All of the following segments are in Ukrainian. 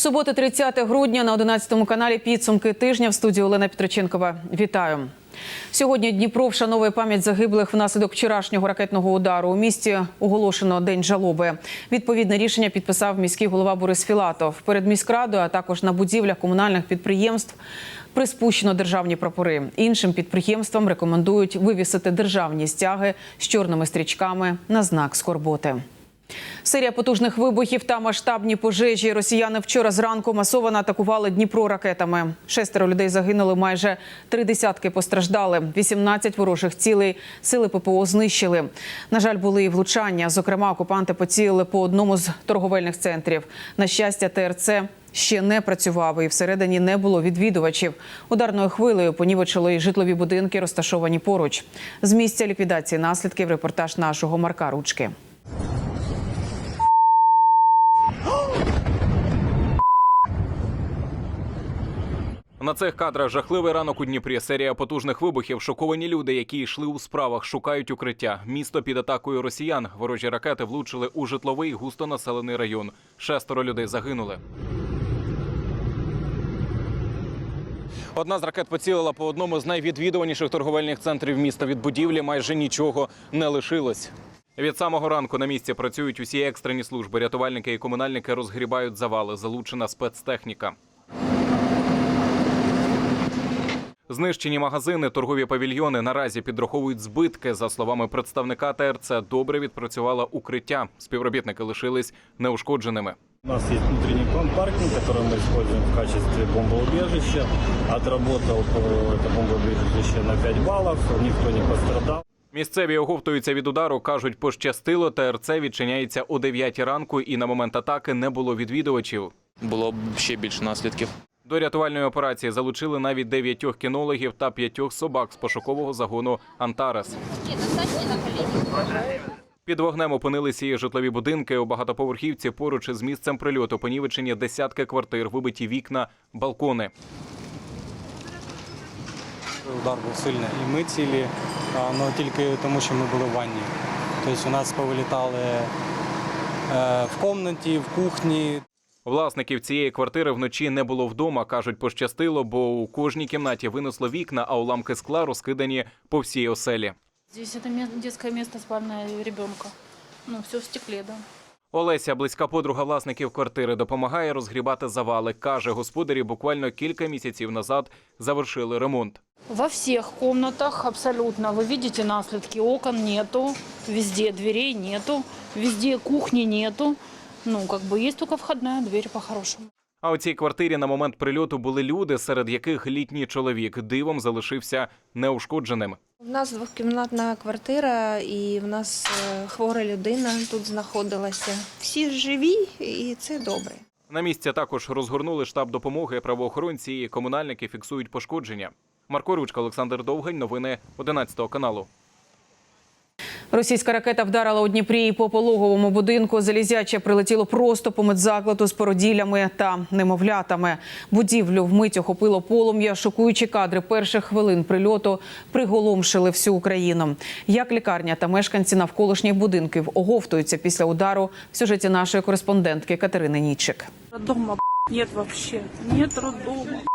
Субота, 30 грудня на 11 каналі підсумки тижня в студії Олена Петриченкова. Вітаю. Сьогодні Дніпро вшановує пам'ять загиблих внаслідок вчорашнього ракетного удару. У місті оголошено день жалоби. Відповідне рішення підписав міський голова Борис Філатов. Перед міськрадою, а також на будівлях комунальних підприємств приспущено державні прапори. Іншим підприємствам рекомендують вивісити державні стяги з чорними стрічками на знак скорботи. Серія потужних вибухів та масштабні пожежі. Росіяни вчора зранку масово атакували Дніпро ракетами. Шестеро людей загинули, майже три десятки постраждали. 18 ворожих цілей сили ППО знищили. На жаль, були і влучання. Зокрема, окупанти поцілили по одному з торговельних центрів. На щастя, ТРЦ ще не працював і всередині не було відвідувачів. Ударною хвилею понівечило і житлові будинки, розташовані поруч. З місця ліквідації наслідків репортаж нашого Марка Ручки. На цих кадрах жахливий ранок у Дніпрі. Серія потужних вибухів. Шоковані люди, які йшли у справах, шукають укриття. Місто під атакою росіян. Ворожі ракети влучили у житловий густонаселений район. Шестеро людей загинули. Одна з ракет поцілила по одному з найвідвідуваніших торговельних центрів міста. Від будівлі майже нічого не лишилось. Від самого ранку на місці працюють усі екстрені служби. Рятувальники і комунальники розгрібають завали. Залучена спецтехніка. Знищені магазини, торгові павільйони наразі підраховують збитки. За словами представника ТРЦ, добре відпрацювало укриття. Співробітники лишились неушкодженими. У нас есть внутренний паркинг, который мы используем в качестве бомбоубежища. Отработал э, это бомбоубежище на 5 баллов, никто не пострадал. Місцеві оговтуються від удару. кажуть, пощастило. ТРЦ відчиняється о 9 ранку, і на момент атаки не було відвідувачів. було б ще більше наслідків. До рятувальної операції залучили навіть дев'ятьох кінологів та п'ятьох собак з пошукового загону Антарес. Під вогнем опинилися і житлові будинки у багатоповерхівці поруч із місцем прильоту. Понівечені десятки квартир, вибиті вікна, балкони. Удар був сильний. І ми цілі, але тільки тому, що ми були в ванні. Тобто у нас повилітали е, в кімнаті, в кухні. Власників цієї квартири вночі не було вдома. кажуть, пощастило, бо у кожній кімнаті винесло вікна, а уламки скла розкидані по всій оселі. Здесь это детское место спальное ребенка. Ну, все в стекле, да. Олеся, близька подруга власників квартири, допомагає розгрібати завали. каже, господарі буквально кілька місяців назад завершили ремонт. Во всех комнатах абсолютно. Вы видите наследки. Окон нету, везде дверей нету, везде кухни нету. Ну, как бы есть только входная дверь по-хорошему. А у цій квартирі на момент прильоту були люди, серед яких літній чоловік дивом залишився неушкодженим. У нас двохкімнатна квартира, і в нас е, хвора людина тут знаходилася. Всі живі, і це добре. На місці також розгорнули штаб допомоги. Правоохоронці і комунальники фіксують пошкодження. Марко Ручка, Олександр Довгань. Новини 11 каналу. Російська ракета вдарила у Дніпрі і по пологовому будинку. Залізяче прилетіло просто по медзакладу з породіллями та немовлятами. Будівлю вмить охопило полум'я. Шокуючі кадри перших хвилин прильоту приголомшили всю Україну. Як лікарня та мешканці навколишніх будинків оговтуються після удару в сюжеті нашої кореспондентки Катерини Нічик. Роддома нет вообще. Нет роддома.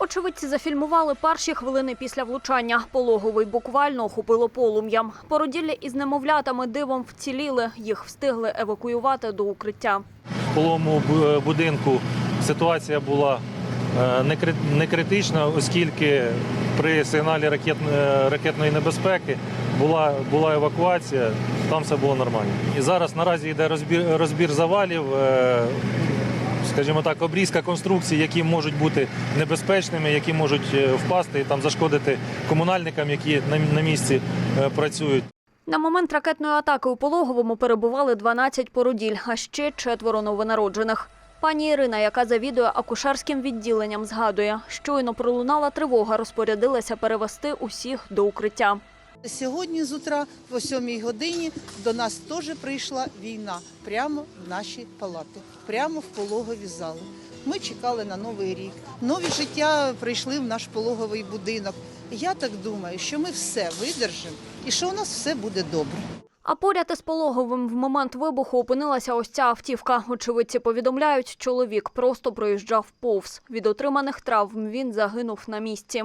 Очевидці зафільмували перші хвилини після влучання. Пологовий буквально охопило полум'ям. Породілля із немовлятами дивом вціліли. Їх встигли евакуювати до укриття. В полому будинку ситуація була е, не кри- критична, оскільки при сигналі ракет, е, ракетної небезпеки була, була евакуація, там все було нормально. І зараз наразі йде розбір, розбір завалів, е, скажімо так, обрізка конструкцій, які можуть бути небезпечними, які можуть е, впасти і там зашкодити комунальникам, які на, місці е, працюють. На момент ракетної атаки у пологовому перебували 12 породіль, а ще четверо новонароджених. Пані Ірина, яка завідує акушерським відділенням, згадує, щойно пролунала тривога, розпорядилася перевести усіх до укриття. Сьогодні з утра, о 7 годині, до нас теж прийшла війна прямо в наші палати, прямо в пологові зали. Ми чекали на новий рік. Нові життя прийшли в наш пологовий будинок. Я так думаю, що ми все видержимо і що у нас все буде добре. А поряд із пологовим в момент вибуху опинилася ось ця автівка. Очевидці повідомляють, чоловік просто проїжджав повз. Від отриманих травм він загинув на місці.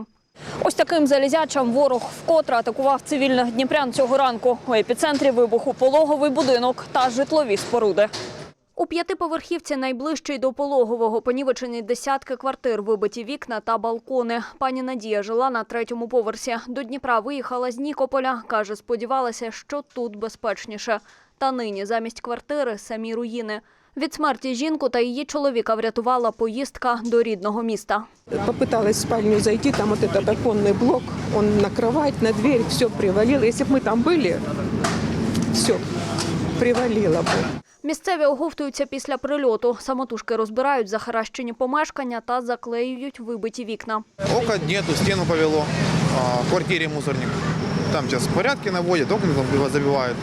Ось таким залізячим ворог вкотре атакував цивільних дніпрян цього ранку. У епіцентрі вибуху пологовий будинок та житлові споруди. У п'ятиповерхівці найближчий до пологового понівечені десятки квартир, вибиті вікна та балкони. Пані Надія жила на третьому поверсі. До Дніпра виїхала з Нікополя. Каже, сподівалася, що тут безпечніше. Та нині замість квартири самі руїни. Від смерті жінку та її чоловіка врятувала поїздка до рідного міста. Попыталась в спальню зайти, там вот этот оконный блок, он на кровать, на дверь, все привалило. Если бы мы там были, все привалило бы. Місцеві оговтуються після прильоту. Самотужки розбирають захаращені помешкання та заклеюють вибиті вікна. Окон нету, стену повело. А, В квартире мусорник. Там сейчас порядки наводят, окна там забивают.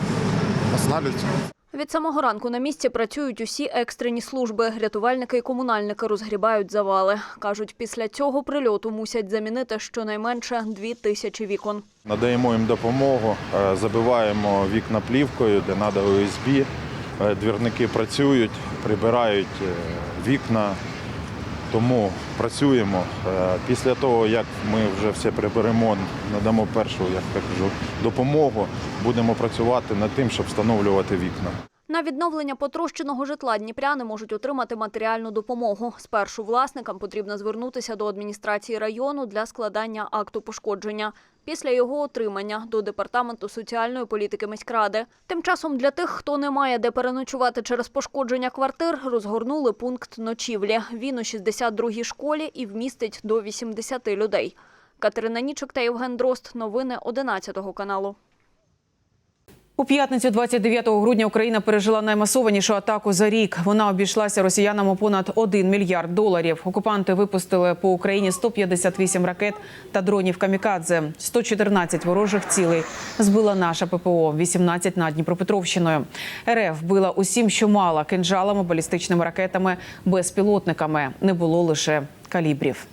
Останавливаются. Від самого ранку на місці працюють усі екстрені служби. Рятувальники і комунальники розгрібають завали. Кажуть, після цього прильоту мусять замінити щонайменше дві тисячі вікон. Надаємо їм допомогу, е, забиваємо вікна плівкою, де треба ОСБ. Е, Двірники працюють, прибирають е, вікна, тому працюємо. Е, Після того, як ми вже все приберемо, надамо першу, як кажу, допомогу, будемо працювати над тим, щоб встановлювати вікна. На відновлення потрощеного житла дніпряни можуть отримати матеріальну допомогу. Спершу власникам потрібно звернутися до адміністрації району для складання акту пошкодження. Після його отримання до департаменту соціальної політики міськради. Тим часом для тих, хто не має де переночувати через пошкодження квартир, розгорнули пункт ночівлі. Він у 62-й школі і вмістить до 80 людей. Катерина Нічок та Євген Дрозд. Новини 11 каналу. У п'ятницю 29 грудня Україна пережила наймасованішу атаку за рік. Вона обійшлася росіянам у понад 1 мільярд доларів. Окупанти випустили по Україні 158 ракет та дронів камікадзе. 114 ворожих цілей збила наша ППО, 18 над Дніпропетровщиною. РФ била усім, що мала кинжалами, балістичними ракетами, безпілотниками. Не було лише калібрів.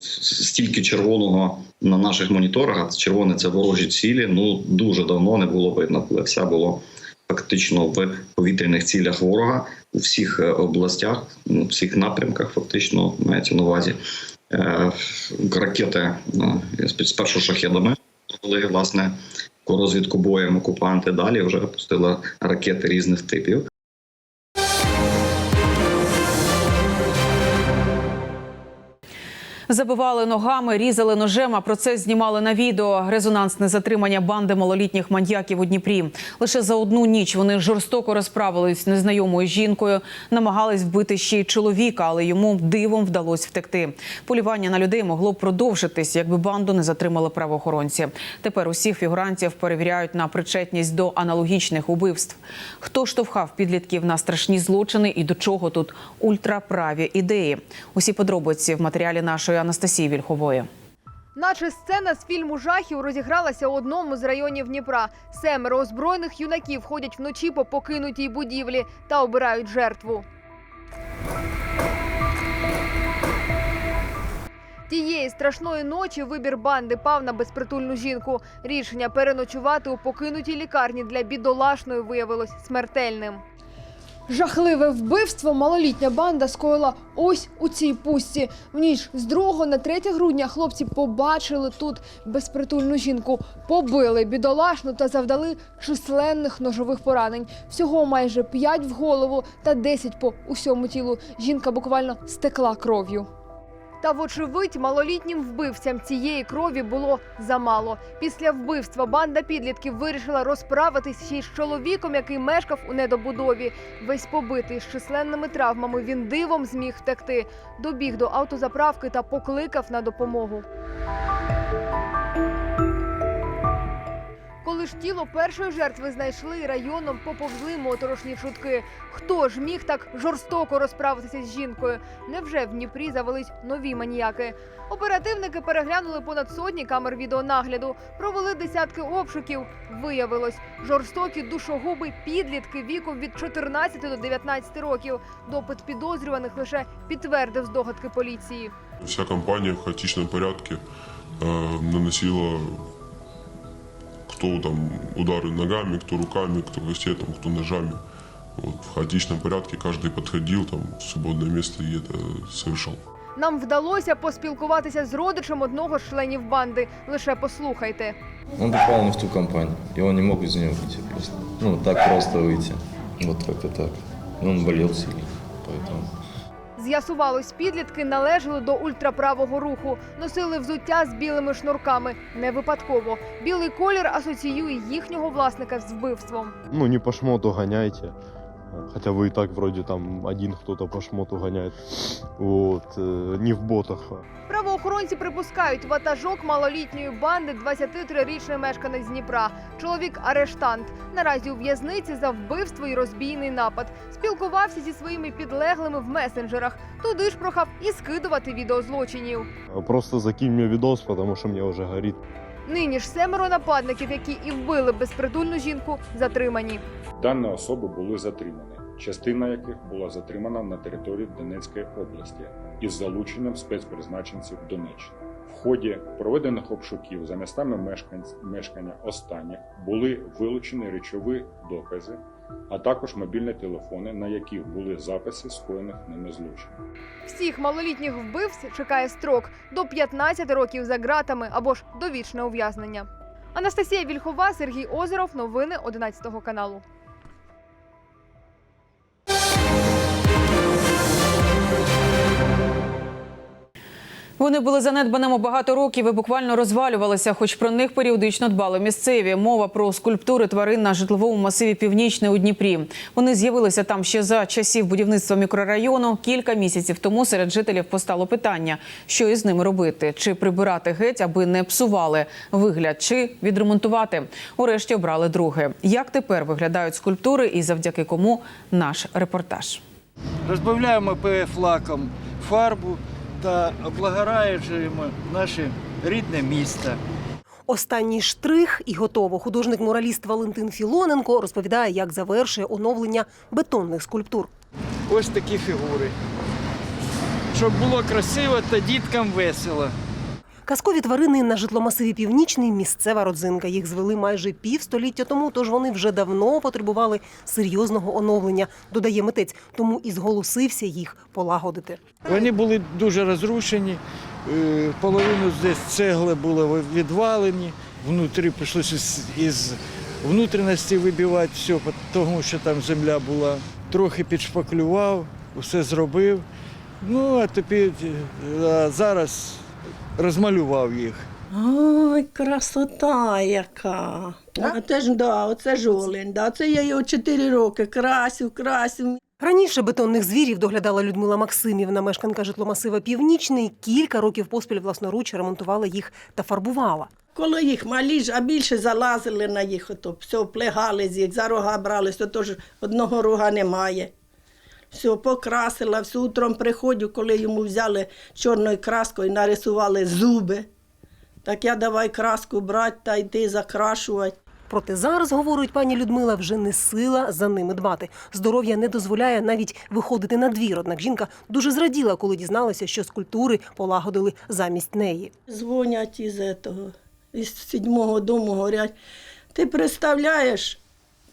Стільки червоного на наших моніторах. Червоне це ворожі цілі. Ну дуже давно не було видно, коли все було фактично в повітряних цілях ворога у всіх е, областях, у всіх напрямках. Фактично мається на увазі Е, ракети е, спершу шахедами провели власне по розвідку боєм окупанти. Далі вже пустили ракети різних типів. Забивали ногами, різали ножем. А про це знімали на відео. Резонансне затримання банди малолітніх маньяків у Дніпрі. Лише за одну ніч вони жорстоко розправились з незнайомою жінкою, намагались вбити ще й чоловіка, але йому дивом вдалося втекти. Полювання на людей могло б продовжитись, якби банду не затримали правоохоронці. Тепер усіх фігурантів перевіряють на причетність до аналогічних убивств. Хто штовхав підлітків на страшні злочини і до чого тут ультраправі ідеї? Усі подробиці в матеріалі нашої Анастасії Вільхової. Наче сцена з фільму жахів розігралася у одному з районів Дніпра. Семеро озброєних юнаків ходять вночі по покинутій будівлі та обирають жертву. Тієї страшної ночі вибір банди пав на безпритульну жінку. Рішення переночувати у покинутій лікарні для бідолашної виявилось смертельним. Жахливе вбивство малолітня банда скоїла ось у цій пустці. В ніч з 2 на 3 грудня хлопці побачили тут безпритульну жінку, побили бідолашну та завдали численних ножових поранень. Всього майже 5 в голову та 10 по усьому тілу. Жінка буквально стекла кров'ю. Та, вочевидь, малолітнім вбивцям цієї крові було замало. Після вбивства банда підлітків вирішила розправитись ще й з чоловіком, який мешкав у недобудові. Весь побитий з численними травмами, він дивом зміг втекти. Добіг до автозаправки та покликав на допомогу. Ж тіло першої жертви знайшли, районом поповзли моторошні чутки. Хто ж міг так жорстоко розправитися з жінкою? Невже в Дніпрі завелись нові маніяки? Оперативники переглянули понад сотні камер відеонагляду, провели десятки обшуків. Виявилось, жорстокі душогуби підлітки віком від 14 до 19 років. Допит підозрюваних лише підтвердив здогадки поліції. Вся компания в хаотичном порядке э, наносила кто там удары ногами, кто руками, кто кастетом, кто ножами. Вот, в хаотичном порядке каждый подходил, там, в свободное место и это совершал. Нам вдалося поспілкуватися з родичем одного з членів банди. Лише послухайте. Он попал не в ту компанию, и он не мог из нее выйти просто. Ну, так просто выйти. Вот как-то так. Он болел сильно, поэтому... З'ясувалось, підлітки належали до ультраправого руху, носили взуття з білими шнурками. Не випадково. Білий колір асоціює їхнього власника з вбивством. Ну, не по шмоту гоняйте. Хотя вы и так вроде там один кто-то по шмоту гоняет. Вот. э, Не в ботах. Правоохоронці припускають, ватажок малолітньої банди 23-річний мешканець Дніпра. Чоловік арештант. Наразі у в'язниці за вбивство і розбійний напад. Спілкувався зі своїми підлеглими в месенджерах. Туди ж прохав і скидувати відео злочинів. Просто закинь мне видос, потому что мне уже горит. Нині ж семеро нападників, які і вбили безпритульну жінку, затримані. Дані особи були затримані, частина яких була затримана на території Донецької області із залученням спецпризначенців Донеччини. В ході проведених обшуків за містами мешкання останніх були вилучені речові докази, а також мобільні телефони, на яких були записи скоєних ними злочинів. Всіх малолітніх вбивць чекає строк до 15 років за ґратами або ж довічне ув'язнення. Анастасія Вільхова, Сергій Озеров. Новини 11 каналу. Вони були занедбаними багато років і буквально розвалювалися, хоч про них періодично дбали місцеві. Мова про скульптури тварин на житловому масиві Північний у Дніпрі. Вони з'явилися там ще за часів будівництва мікрорайону. Кілька місяців тому серед жителів постало питання, що із ними робити: чи прибирати геть, аби не псували вигляд, чи відремонтувати. Урешті обрали друге. Як тепер виглядають скульптури, і завдяки кому наш репортаж. Розбавляємо ПФ лаком фарбу та облагораючуємо наше рідне місто. Останній штрих і готово. Художник-мураліст Валентин Філоненко розповідає, як завершує оновлення бетонних скульптур. Ось такі фігури. Щоб було красиво та діткам весело. Казкові тварини на житломасиві Північний місцева родзинка. Їх звели майже півстоліття тому, тож вони вже давно потребували серйозного оновлення, додає митець, тому і зголосився їх полагодити. Вони були дуже розрушені, е, половину десь цегли були відвалені, внутрі прийшлося із внутрішності вибивати все, тому що там земля була. Трохи підшпаклював, усе зробив. Ну, а тепер е, зараз розмалював їх. Ой, красота яка. А це ж да, оце ж олень. Да. Це я його 4 роки красив, красив. Раніше бетонних звірів доглядала Людмила Максимівна, мешканка житломасива Північний. Кілька років поспіль власноруч ремонтувала їх та фарбувала. Коли їх малі ж, а більше залазили на їх, ото все плегали з їх, за рога брались, то ж одного рога немає. Все, покрасила, все утром приходжу, коли йому взяли чорною краскою, нарисували зуби. Так я давай краску брати та йти закрашувати. Проте зараз, говорить пані Людмила, вже не сила за ними дбати. Здоров'я не дозволяє навіть виходити на двір. Однак жінка дуже зраділа, коли дізналася, що скульптури полагодили замість неї. Дзвонять із этого, із сідьмого дому, говорять, ти представляєш,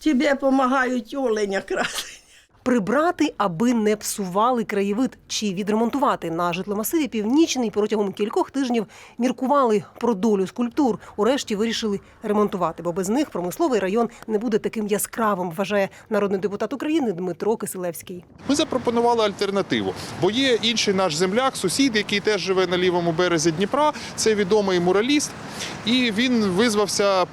тобі допомагають оленя красити. Прибрати, аби не псували краєвид чи відремонтувати на житломасиві Північний протягом кількох тижнів міркували про долю скульптур. Урешті вирішили ремонтувати, бо без них промисловий район не буде таким яскравим, вважає народний депутат України Дмитро Киселевський. Ми запропонували альтернативу, бо є інший наш земляк, сусід, який теж живе на лівому березі Дніпра. Це відомий мураліст, і він визвався.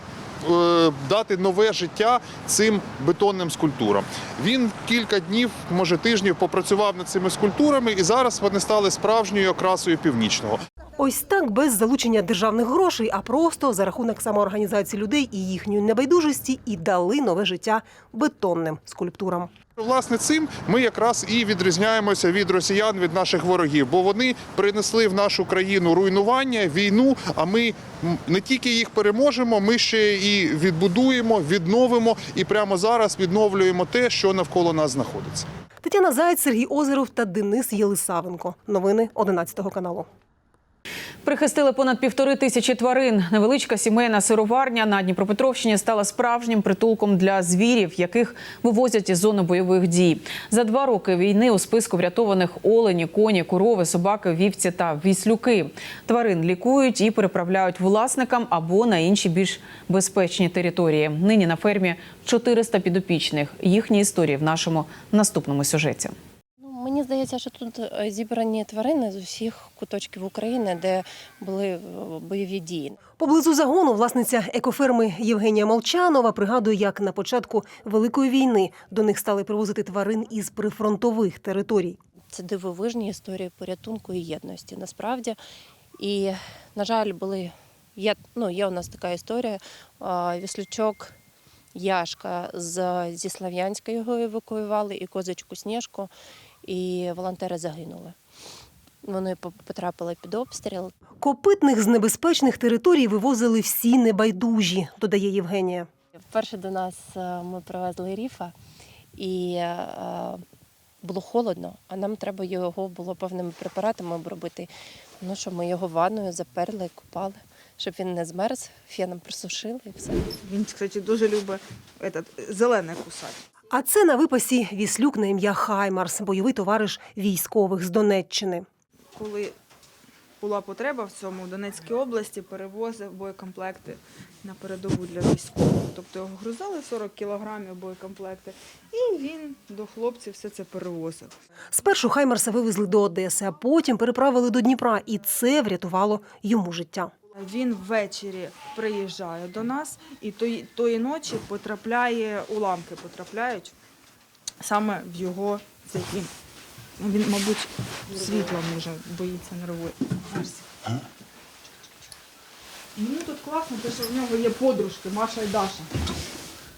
Е, Дати нове життя цим бетонним скульптурам. Він кілька днів, може тижнів, попрацював над цими скульптурами, і зараз вони стали справжньою окрасою північного. Ось так без залучення державних грошей, а просто за рахунок самоорганізації людей і їхньої небайдужості і дали нове життя бетонним скульптурам. Власне, цим ми якраз і відрізняємося від росіян, від наших ворогів, бо вони принесли в нашу країну руйнування, війну. А ми не тільки їх переможемо, ми ще і відбудуємо, відновимо і прямо зараз відновлюємо те, що навколо нас знаходиться. Тетяна Заєць, Сергій Озеров та Денис Єлисавенко. Новини 11 каналу. Прихистили понад півтори тисячі тварин. Невеличка сімейна сироварня на Дніпропетровщині стала справжнім притулком для звірів, яких вивозять із зони бойових дій. За два роки війни у списку врятованих олені, коні, корови, собаки, вівці та віслюки. Тварин лікують і переправляють власникам або на інші більш безпечні території. Нині на фермі 400 підопічних. Їхні історії в нашому наступному сюжеті. Мені здається, що тут е, зібрані тварини з усіх куточків України, де були е, бойові дії. Поблизу загону власниця екоферми Євгенія Молчанова пригадує, як на початку Великої війни до них стали привозити тварин із прифронтових територій. Це дивовижні історії порятунку і єдності. Насправді, і на жаль, були є, ну, є у нас така історія. Віслючок Яшка з, зі Слав'янська його евакуювали, і козочку Сніжку, і волонтери загинули. Вони по- потрапили під обстріл. Копитних з небезпечних територій вивозили всі небайдужі, додає Євгенія. Вперше до нас е, ми привезли ріфа, і е, було холодно, а нам треба його було певними препаратами обробити. Ну що ми його ванною заперли, купали, щоб він не змерз, феном присушили і все. Він, кстати, дуже любить этот, зелене кусати. А це на випасі віслюк на ім'я Хаймарс, бойовий товариш військових з Донеччини. Коли була потреба в цьому, в Донецькій області перевозив боєкомплекти на передову для військових. Тобто його грузили 40 кілограмів боєкомплекти, і він до хлопців все це перевозив. Спершу Хаймарса вивезли до Одеси, а потім переправили до Дніпра, і це врятувало йому життя. Він ввечері приїжджає до нас і тої, тої ночі потрапляє, уламки потрапляють саме в його цей він. Він, мабуть, світла може боїться нервує. Мені тут класно, те, що в нього є подружки Маша і Даша.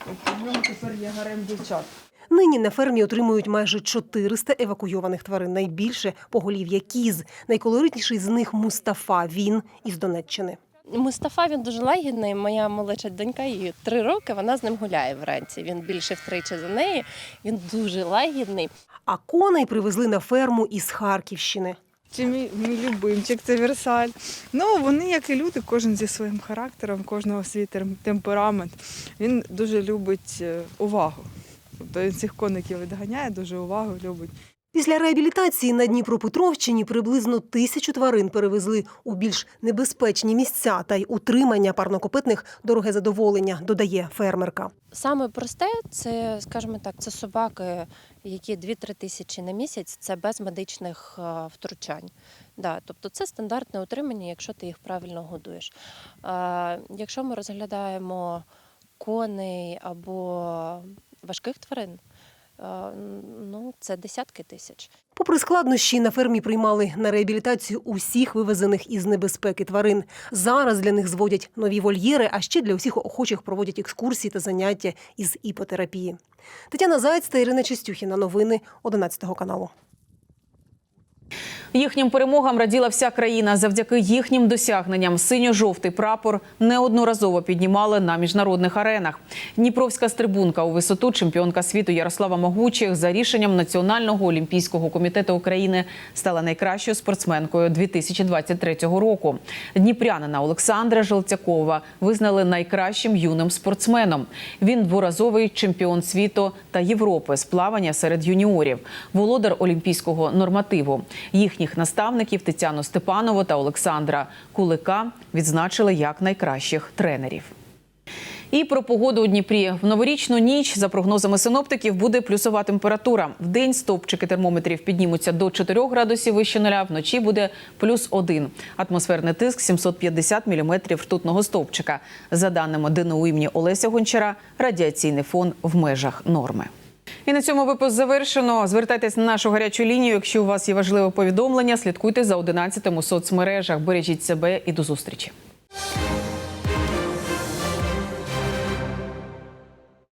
Тобто в нього тепер є гарем дівчат. Нині на фермі отримують майже 400 евакуйованих тварин. Найбільше поголів'я кіз. Найколоритніший з них Мустафа. Він із Донеччини. Мустафа він дуже лагідний. Моя молодша донька, їй три роки, вона з ним гуляє вранці. Він більше втричі за неї. Він дуже лагідний. А коней привезли на ферму із Харківщини. Це мій, мій любимчик, це Версаль. Ну, вони, як і люди, кожен зі своїм характером, кожного свій тем- темперамент. Він дуже любить е, увагу. Тобто він цих коників відганяє, дуже увагу любить. Після реабілітації на Дніпропетровщині приблизно тисячу тварин перевезли у більш небезпечні місця, та й утримання парнокопитних дороге задоволення, додає фермерка. Саме просте це, скажімо так, це собаки, які 2-3 тисячі на місяць, це без медичних е, втручань. Да, тобто це стандартне утримання, якщо ти їх правильно годуєш. Е, Якщо ми розглядаємо коней або важких тварин, е, ну це десятки тисяч. Попри складнощі, на фермі приймали на реабілітацію усіх вивезених із небезпеки тварин. Зараз для них зводять нові вольєри, а ще для усіх охочих проводять екскурсії та заняття із іпотерапії. Тетяна Зайць та Ірина Чистюхіна. Новини 11 каналу. Їхнім перемогам раділа вся країна. Завдяки їхнім досягненням синьо-жовтий прапор неодноразово піднімали на міжнародних аренах. Дніпровська стрибунка у висоту чемпіонка світу Ярослава Могучих за рішенням Національного олімпійського комітету України стала найкращою спортсменкою 2023 року. Дніпрянина Олександра Желтякова визнали найкращим юним спортсменом. Він дворазовий чемпіон світу та Європи з плавання серед юніорів, володар олімпійського нормативу. Їхніх наставників Тетяну Степанову та Олександра Кулика відзначили як найкращих тренерів. І про погоду у Дніпрі в новорічну ніч, за прогнозами синоптиків, буде плюсова температура. В день стовпчики термометрів піднімуться до 4 градусів вище нуля, вночі буде плюс 1. Атмосферний тиск 750 міліметрів ртутного стовпчика. За даними ДНУ імені Олеся Гончара, радіаційний фон в межах норми. І на цьому випуск завершено. Звертайтесь на нашу гарячу лінію. Якщо у вас є важливе повідомлення, слідкуйте за 11 у соцмережах. Бережіть себе і до зустрічі.